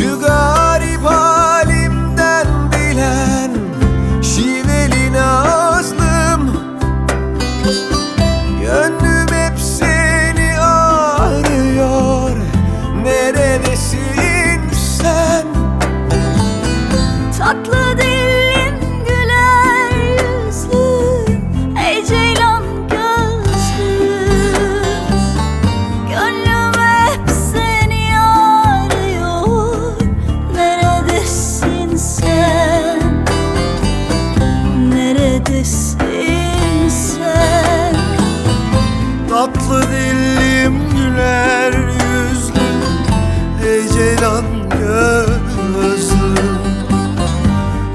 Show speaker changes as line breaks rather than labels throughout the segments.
Şu garip halimden bilen Şiveli nazlım. Gönlüm hep seni arıyor. Neredesin sen?
Tatlı dilim Neredesin sen?
Tatlı dillim güler yüzlüm Ey ceylan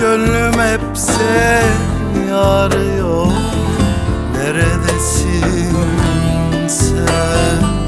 Gönlüm hep seni arıyor Neredesin sen?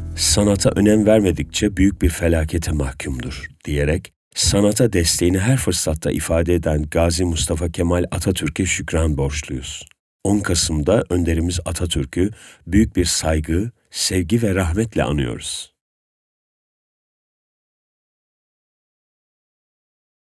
sanata önem vermedikçe büyük bir felakete mahkumdur diyerek sanata desteğini her fırsatta ifade eden Gazi Mustafa Kemal Atatürk'e şükran borçluyuz. 10 Kasım'da önderimiz Atatürk'ü büyük bir saygı, sevgi ve rahmetle anıyoruz.